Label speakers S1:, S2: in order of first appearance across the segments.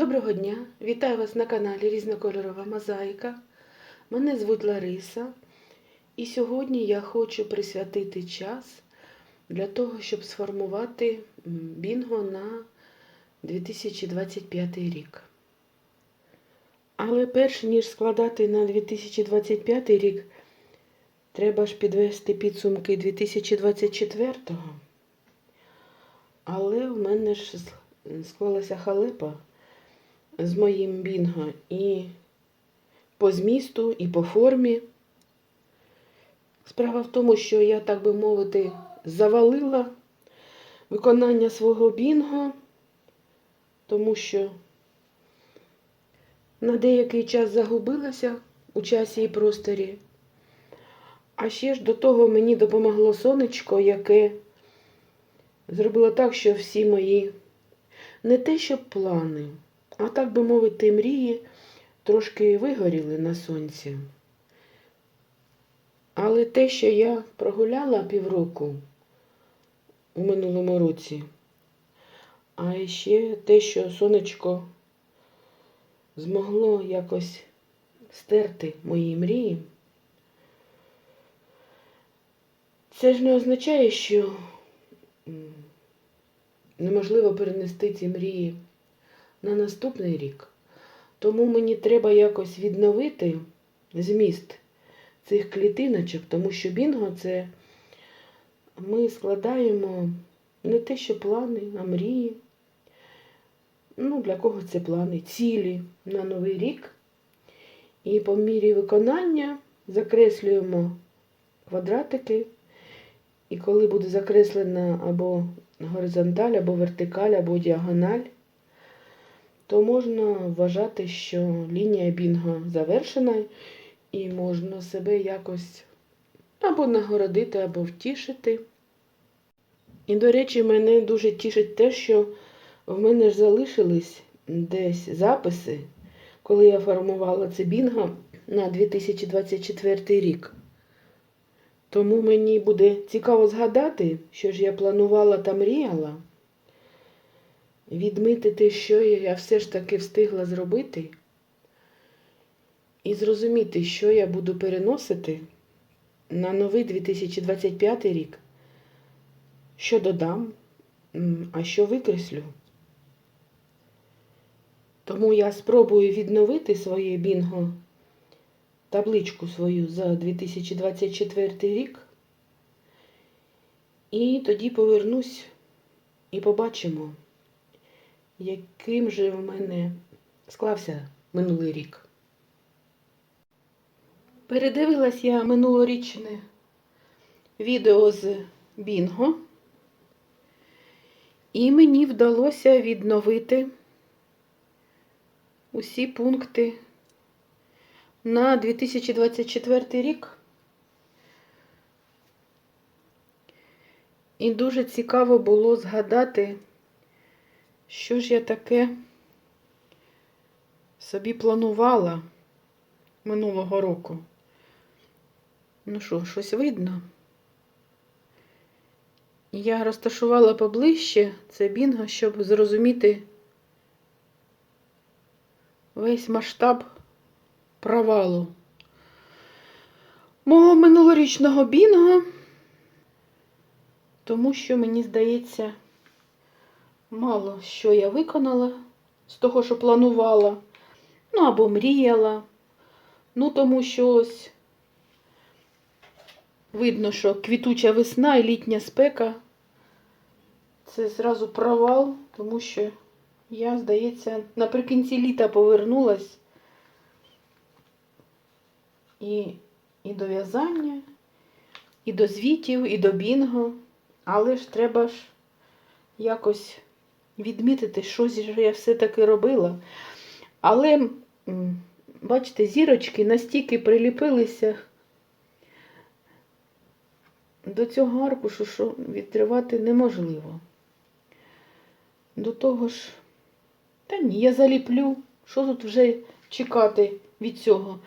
S1: Доброго дня! Вітаю вас на каналі Різнокольорова Мозаїка. Мене звуть Лариса. І сьогодні я хочу присвятити час для того, щоб сформувати бінго на 2025 рік. Але перш ніж складати на 2025 рік, треба ж підвести підсумки 2024-го. Але в мене ж склалася халепа з моїм бінго і по змісту, і по формі. Справа в тому, що я, так би мовити, завалила виконання свого бінго, тому що на деякий час загубилася у часі і просторі. А ще ж до того мені допомогло сонечко, яке зробило так, що всі мої не те, що плани, а так би мовити, мрії трошки вигоріли на сонці. Але те, що я прогуляла півроку у минулому році, а ще те, що сонечко змогло якось стерти мої мрії, це ж не означає, що неможливо перенести ці мрії на наступний рік. Тому мені треба якось відновити зміст цих клітиночок, тому що бінго це ми складаємо не те, що плани, а мрії. Ну, для кого це плани, цілі на новий рік. І по мірі виконання закреслюємо квадратики. І коли буде закреслена або горизонталь, або вертикаль, або діагональ, то можна вважати, що лінія бінго завершена, і можна себе якось або нагородити, або втішити. І, до речі, мене дуже тішить те, що в мене ж залишились десь записи, коли я формувала це бінго на 2024 рік. Тому мені буде цікаво згадати, що ж я планувала та мріяла, відмітити, що я все ж таки встигла зробити, і зрозуміти, що я буду переносити на новий 2025 рік, що додам, а що викреслю. Тому я спробую відновити своє бінго табличку свою за 2024 рік. І тоді повернусь і побачимо, яким же в мене склався минулий рік. Передивилась я минулорічне відео з Бінго, і мені вдалося відновити усі пункти на 2024 рік. І дуже цікаво було згадати, що ж я таке собі планувала минулого року. Ну що, щось видно? Я розташувала поближче це бінго, щоб зрозуміти весь масштаб провалу мого минулорічного бінго, тому що, мені здається, мало що я виконала з того, що планувала, ну або мріяла. Ну, тому що ось видно, що квітуча весна і літня спека це зразу провал, тому що я, здається, наприкінці літа повернулась і, і до в'язання, і до звітів, і до бінго. Але ж треба ж якось відмітити, що я все-таки робила. Але, бачите, зірочки настільки приліпилися до цього аркушу, що відривати неможливо. До того ж, та ні, я заліплю. Що тут вже чекати від цього?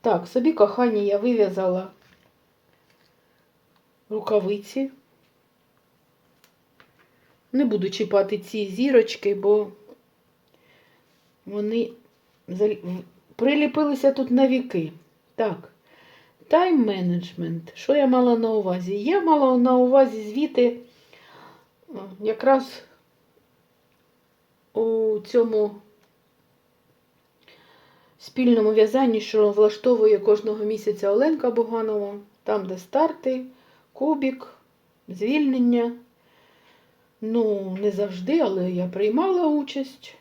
S1: Так, собі кохання я вив'язала рукавиці. Не буду чіпати ці зірочки, бо Вони приліпилися тут на віки. Так. Тайм-менеджмент. Що я мала на увазі? Я мала на увазі звіти якраз у цьому спільному в'язанні, що влаштовує кожного місяця Оленка Буганова, там, де старти, кубік, звільнення. Ну, не завжди, але я приймала участь.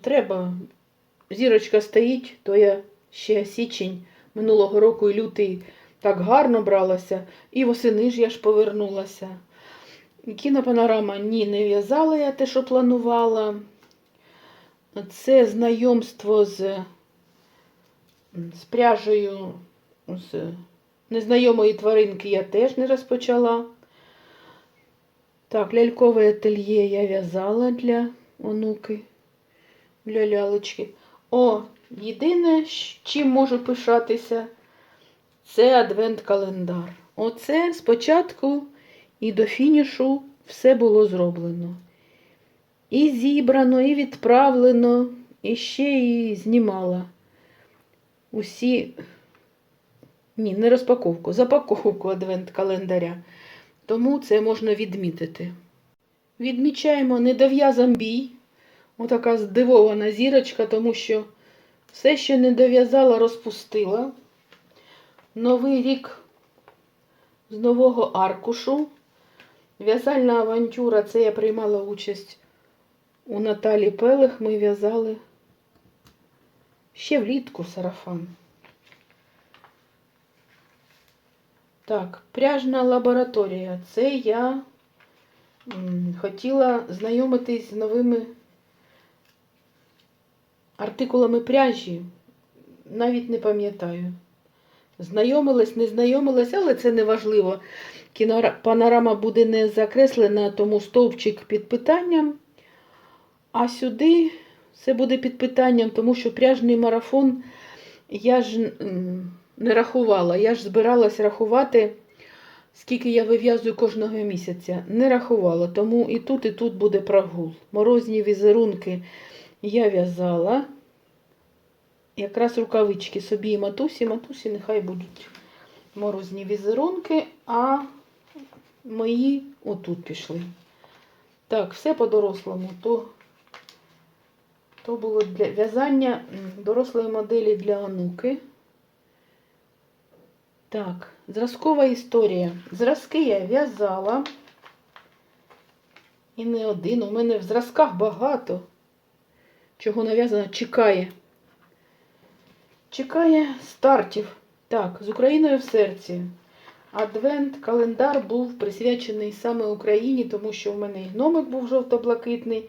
S1: Треба. Зірочка стоїть, то я ще січень минулого року і лютий так гарно бралася. І восени ж я ж повернулася. Кінопанорама ні, не в'язала я те, що планувала. Це знайомство з, з пряжею з незнайомої тваринки я теж не розпочала. Так, лялькове ательє я в'язала для онуки, для лялечки. О, єдине, чим можу пишатися, це адвент-календар. Оце спочатку і до фінішу все було зроблено. І зібрано, і відправлено, і ще і знімала. Усі, ні, не розпаковку, запаковку адвент-календаря. Тому це можна відмітити. Відмічаємо недов'язан бій. Отака здивована зірочка, тому що все, що не дов'язала, розпустила. Новий рік з нового аркушу. В'язальна авантюра, це я приймала участь у Наталі Пелех. Ми в'язали ще влітку сарафан. Так, пряжна лабораторія. Це я хотіла знайомитись з новими артикулами пряжі. Навіть не пам'ятаю. Знайомилась, не знайомилась, але це не важливо. Панорама буде не закреслена, тому стовпчик під питанням. А сюди це буде під питанням, тому що пряжний марафон я ж не рахувала. Я ж збиралась рахувати, скільки я вив'язую кожного місяця. Не рахувала, тому і тут, і тут буде прогул. Морозні візерунки я в'язала. Якраз рукавички собі і матусі. Матусі нехай будуть морозні візерунки, а мої отут пішли. Так, все по-дорослому. То, то було для в'язання дорослої моделі для онуки. Так, зразкова історія. Зразки я в'язала. І не один. У мене в зразках багато. Чого нав'язано, чекає. Чекає стартів. Так, з Україною в серці. Адвент календар був присвячений саме Україні, тому що в мене і гномик був жовто-блакитний,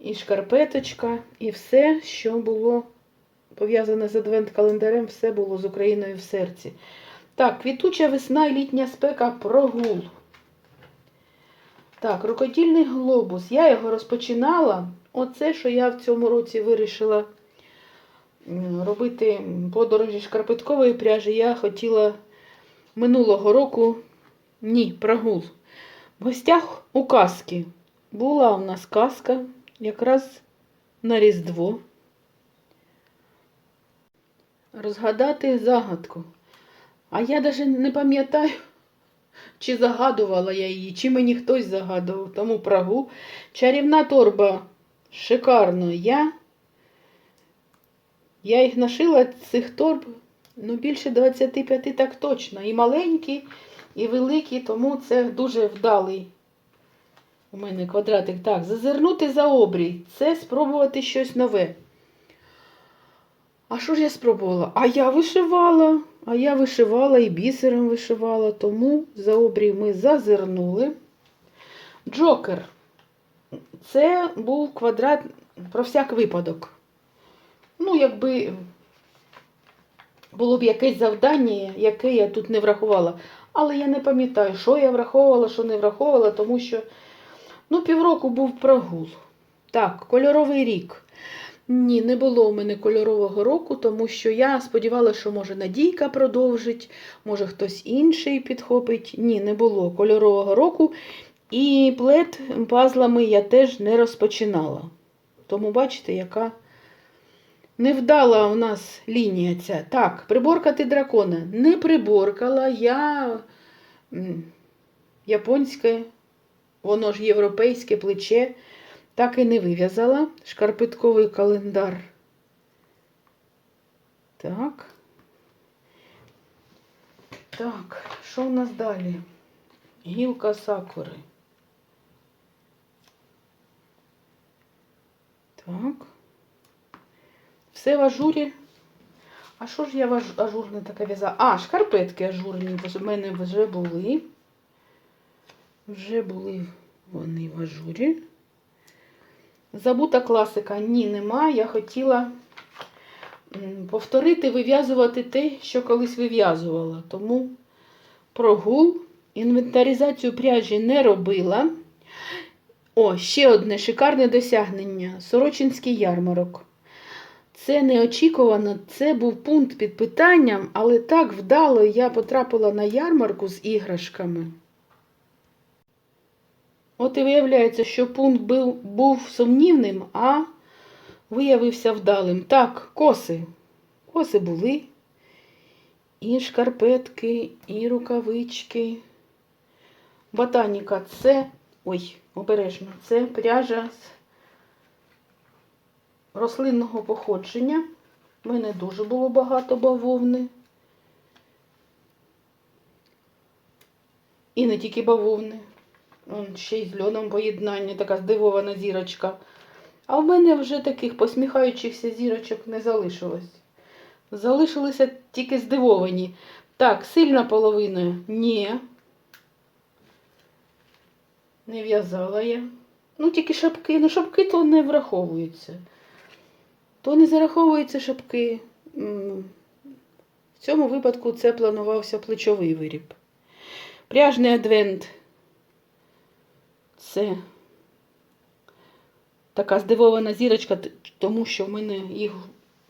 S1: і шкарпеточка, і все, що було пов'язане з адвент-календарем, все було з Україною в серці. Так, квітуча весна і літня спека прогул. Так, рукодільний глобус. Я його розпочинала. Оце, що я в цьому році вирішила робити подорожі шкарпеткової пряжі, я хотіла минулого року. Ні, прогул. В гостях у казки. Була у нас казка якраз на Різдво. Розгадати загадку. А я навіть не пам'ятаю, чи загадувала я її, чи мені хтось загадував. Тому прогул. Чарівна торба. Шикарно. Я, я їх нашила, цих торб, ну, більше 25 так точно. І маленькі, і великі, тому це дуже вдалий. У мене квадратик. Так, зазирнути за обрій. Це спробувати щось нове. А що ж я спробувала? А я вишивала. А я вишивала і бісером вишивала, тому за обрій ми зазирнули. Джокер. Це був квадрат про всяк випадок. Ну, якби було б якесь завдання, яке я тут не врахувала. Але я не пам'ятаю, що я враховувала, що не враховувала, тому що ну, півроку був прогул. Так, кольоровий рік. Ні, не було у мене кольорового року, тому що я сподівалася, що може Надійка продовжить, може хтось інший підхопить. Ні, не було кольорового року. І плет пазлами я теж не розпочинала. Тому бачите, яка невдала у нас лінія ця. Так, приборкати дракона. Не приборкала я японське, воно ж європейське плече, так і не вив'язала. Шкарпетковий календар. Так. Так, що у нас далі? Гілка сакури. Так. Все в ажурі. А що ж я в ажурне таке в'язала? А, шкарпетки ажурні в мене вже були. Вже були вони в ажурі. Забута класика. Ні, нема. Я хотіла повторити, вив'язувати те, що колись вив'язувала. Тому прогул, інвентаризацію пряжі не робила. О, ще одне шикарне досягнення. Сорочинський ярмарок. Це неочікувано, це був пункт під питанням, але так вдало я потрапила на ярмарку з іграшками. От і виявляється, що пункт був, був сумнівним, а виявився вдалим. Так, коси. Коси були. І шкарпетки, і рукавички. Ботаніка це. Ой, обережно, це пряжа з рослинного походження. У мене дуже було багато бавовни. І не тільки бавовни. Ще й з льоном поєднання, така здивована зірочка. А в мене вже таких посміхаючихся зірочок не залишилось. Залишилися тільки здивовані. Так, сильна половина. Ні. Не в'язала я. Ну, тільки шапки. Ну, шапки то не враховуються. То не зараховуються шапки. В цьому випадку це планувався плечовий виріб. Пряжний адвент. Це така здивована зірочка, тому що в мене їх.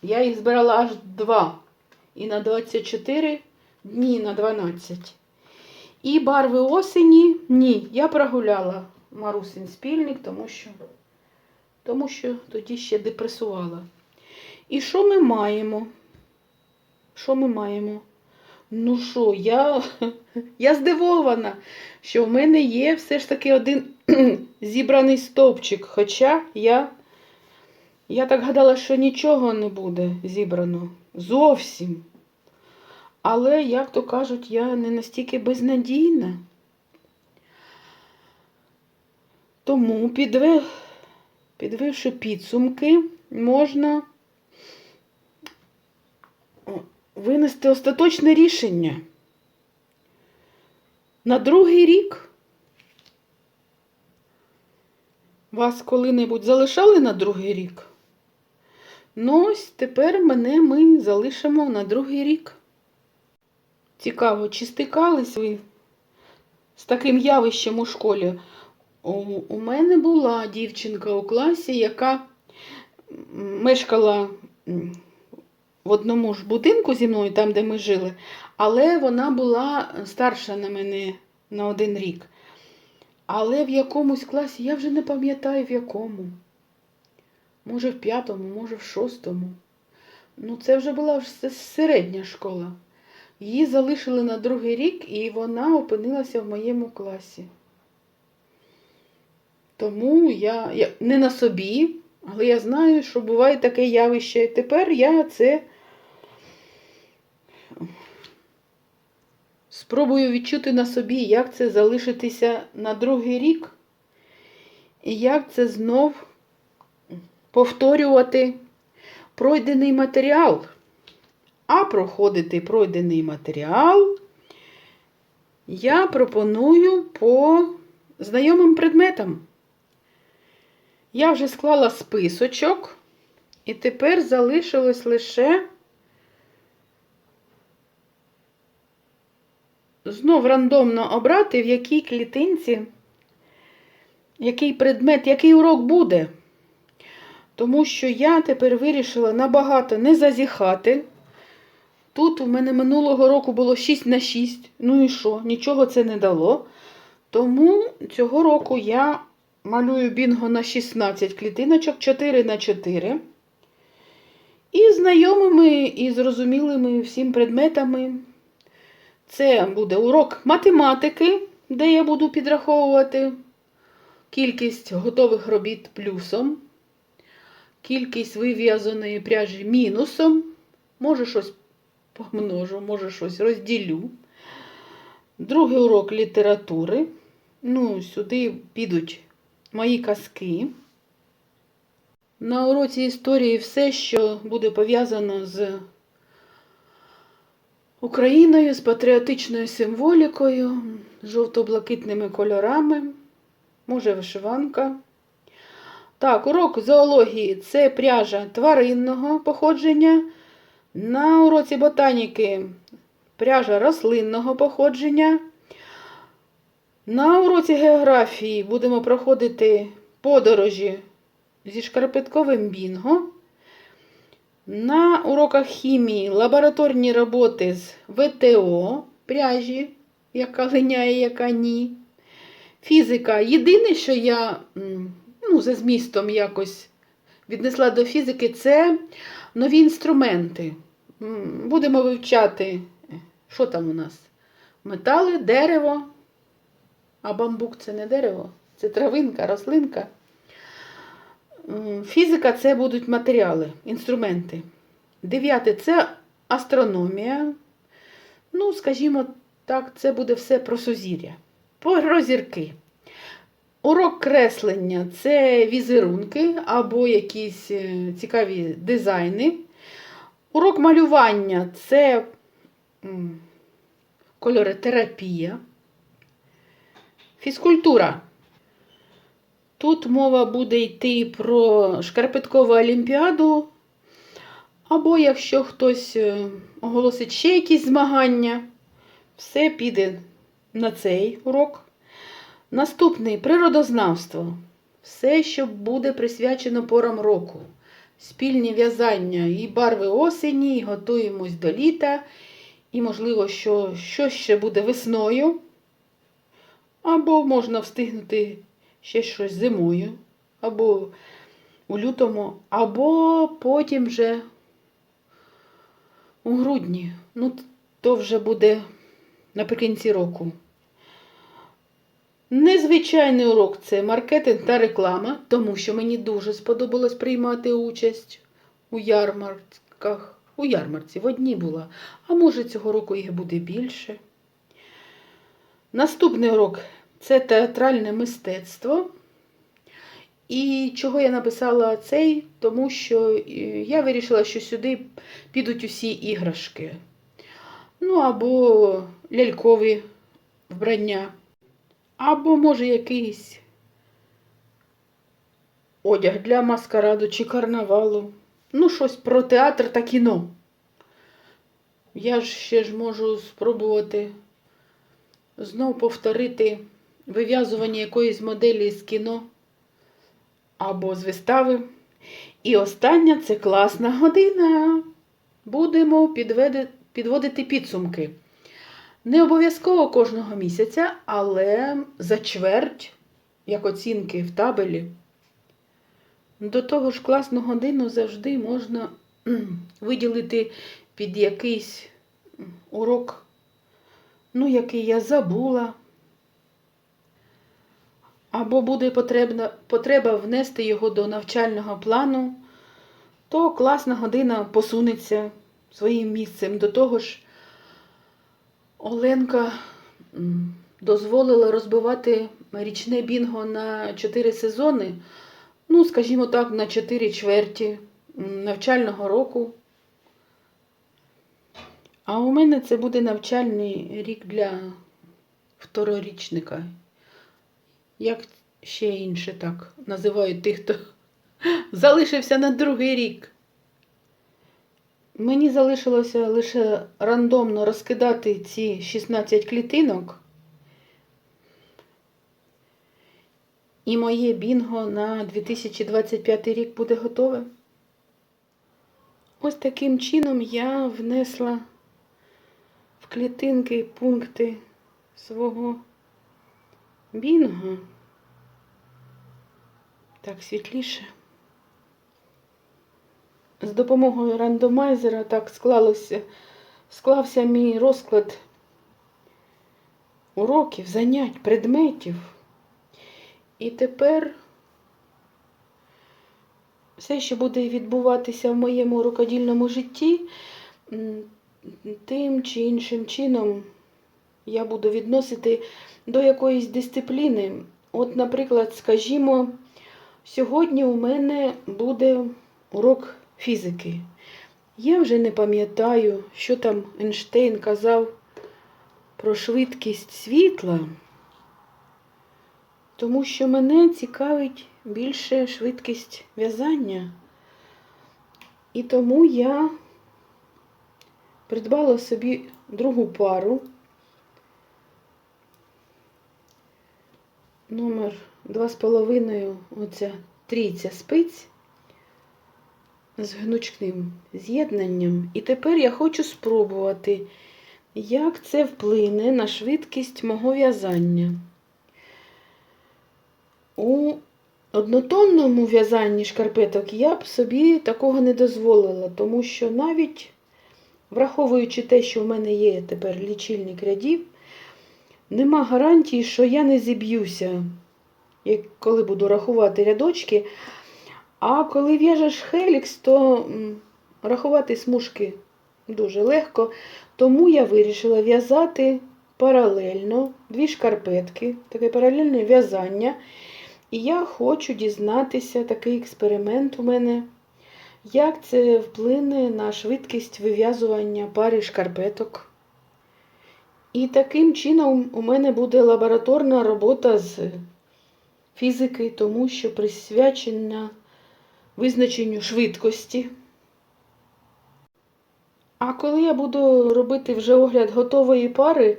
S1: Я їх збирала аж два. І на 24 дні на 12. І барви осені ні, я прогуляла Марусин спільник, тому що, тому що тоді ще депресувала. І що ми маємо? Що ми маємо? Ну що, я, я здивована, що в мене є все ж таки один зібраний стовпчик. Хоча я, я так гадала, що нічого не буде зібрано. Зовсім. Але, як то кажуть, я не настільки безнадійна. Тому, підвивши підсумки, можна о, винести остаточне рішення. На другий рік вас коли-небудь залишали на другий рік? Ну, ось тепер мене ми залишимо на другий рік. Цікаво, чи стикались ви з таким явищем у школі? У, мене була дівчинка у класі, яка мешкала в одному ж будинку зі мною, там, де ми жили, але вона була старша на мене на один рік. Але в якомусь класі, я вже не пам'ятаю в якому. Може, в п'ятому, може, в шостому. Ну, це вже була середня школа. Її залишили на другий рік, і вона опинилася в моєму класі. Тому я, я не на собі, але я знаю, що буває таке явище. І Тепер я це спробую відчути на собі, як це залишитися на другий рік, і як це знов повторювати пройдений матеріал. А проходити пройдений матеріал я пропоную по знайомим предметам. Я вже склала списочок, і тепер залишилось лише знов рандомно обрати, в якій клітинці, який предмет, який урок буде. Тому що я тепер вирішила набагато не зазіхати. Тут у мене минулого року було 6 на 6. Ну і що? Нічого це не дало. Тому цього року я малюю бінго на 16 клітиночок, 4 на 4. І знайомими і зрозумілими всім предметами. Це буде урок математики, де я буду підраховувати кількість готових робіт плюсом, кількість вив'язаної пряжі мінусом. Може щось помножу, може щось розділю. Другий урок літератури. Ну, сюди підуть мої казки. На уроці історії все, що буде пов'язано з Україною, з патріотичною символікою, жовто-блакитними кольорами, може вишиванка. Так, урок зоології це пряжа тваринного походження. На уроці ботаніки пряжа рослинного походження. На уроці географії будемо проходити подорожі зі шкарпетковим бінго. На уроках хімії лабораторні роботи з ВТО пряжі, яка линяє, яка ні. Фізика. Єдине, що я ну, за змістом якось віднесла до фізики, це нові інструменти. Будемо вивчати, що там у нас? Метали, дерево. А бамбук це не дерево, це травинка, рослинка. Фізика це будуть матеріали, інструменти. Дев'яте це астрономія. Ну, скажімо так, це буде все про сузір'я. Про зірки. Урок креслення це візерунки або якісь е, цікаві дизайни. Урок малювання це кольоротерапія. Фізкультура. Тут мова буде йти про шкарпеткову олімпіаду, або якщо хтось е, оголосить ще якісь змагання, все піде на цей урок. Наступний природознавство. Все, що буде присвячено порам року. Спільні в'язання і барви осені, і готуємось до літа, і, можливо, що, що ще буде весною. Або можна встигнути ще щось зимою, або у лютому, або потім вже у грудні. Ну, то вже буде наприкінці року. Незвичайний урок це маркетинг та реклама, тому що мені дуже сподобалось приймати участь у ярмарках. У ярмарці в одній була, а може цього року їх буде більше. Наступний урок це театральне мистецтво. І чого я написала цей? Тому що е, я вирішила, що сюди підуть усі іграшки. Ну, або лялькові вбрання, або, може, якийсь одяг для маскараду чи карнавалу. Ну, щось про театр та кіно. Я ж ще ж можу спробувати знов повторити вив'язування якоїсь моделі з кіно або з вистави. І остання це класна година. Будемо підводити підсумки. Не обов'язково кожного місяця, але за чверть, як оцінки в табелі. До того ж, класну годину завжди можна виділити під якийсь урок, ну, який я забула. Або буде потрібна, потреба внести його до навчального плану, то класна година посунеться своїм місцем. До того ж, Оленка дозволила розбивати річне бінго на 4 сезони, ну, скажімо так, на 4 чверті навчального року. А у мене це буде навчальний рік для второрічника. Як ще інше так називають тих, хто залишився на другий рік. Мені залишилося лише рандомно розкидати ці 16 клітинок. І моє бінго на 2025 рік буде готове. Ось таким чином я внесла в клітинки пункти свого Бінго. Так, світліше. З допомогою рандомайзера так склалося, склався мій розклад уроків, занять, предметів. І тепер все, що буде відбуватися в моєму рукодільному житті, тим чи іншим чином я буду відносити до якоїсь дисципліни. От, наприклад, скажімо, сьогодні у мене буде урок фізики. Я вже не пам'ятаю, що там Ейнштейн казав про швидкість світла, тому що мене цікавить більше швидкість в'язання. І тому я придбала собі другу пару. Номер 2,5 оця трійця спиць з гнучким з'єднанням. І тепер я хочу спробувати, як це вплине на швидкість мого в'язання. У однотонному в'язанні шкарпеток я б собі такого не дозволила, тому що навіть враховуючи те, що в мене є тепер лічильник рядів, нема гарантії, що я не зіб'юся, як коли буду рахувати рядочки. А коли в'яжеш хелікс, то рахувати смужки дуже легко. Тому я вирішила в'язати паралельно дві шкарпетки, таке паралельне в'язання. І я хочу дізнатися, такий експеримент у мене, як це вплине на швидкість вив'язування пари шкарпеток. І таким чином у мене буде лабораторна робота з фізики, тому що присвячена визначенню швидкості. А коли я буду робити вже огляд готової пари,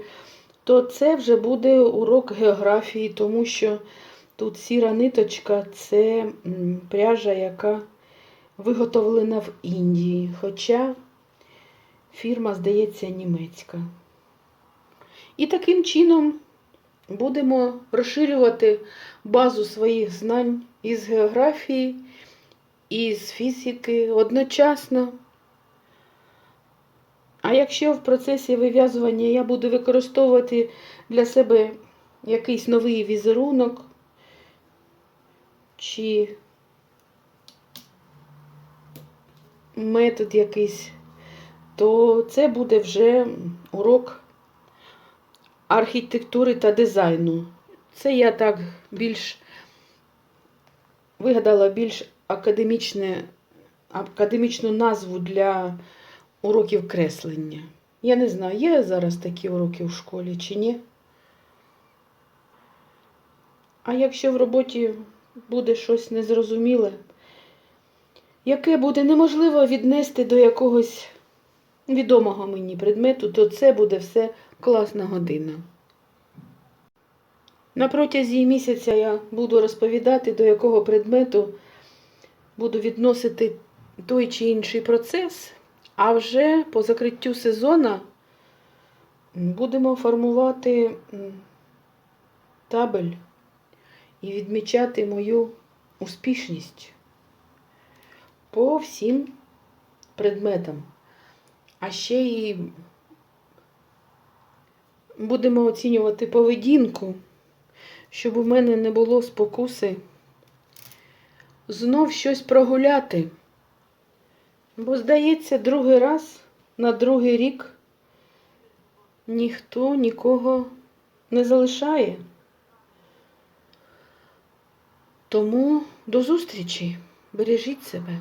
S1: то це вже буде урок географії, тому що тут сіра ниточка це пряжа, яка виготовлена в Індії, хоча фірма, здається, німецька. І таким чином будемо розширювати базу своїх знань із географії і з фізики одночасно. А якщо в процесі вив'язування я буду використовувати для себе якийсь новий візерунок чи метод якийсь, то це буде вже урок архітектури та дизайну. Це я так більш вигадала більш академічне, академічну назву для уроків креслення. Я не знаю, є зараз такі уроки в школі чи ні. А якщо в роботі буде щось незрозуміле, яке буде неможливо віднести до якогось відомого мені предмету, то це буде все класна година. На протязі місяця я буду розповідати, до якого предмету буду відносити той чи інший процес, а вже по закриттю сезону будемо формувати табель і відмічати мою успішність по всім предметам. А ще і будемо оцінювати поведінку, щоб у мене не було спокуси знов щось прогуляти. Бо, здається, другий раз на другий рік ніхто нікого не залишає. Тому до зустрічі. Бережіть себе.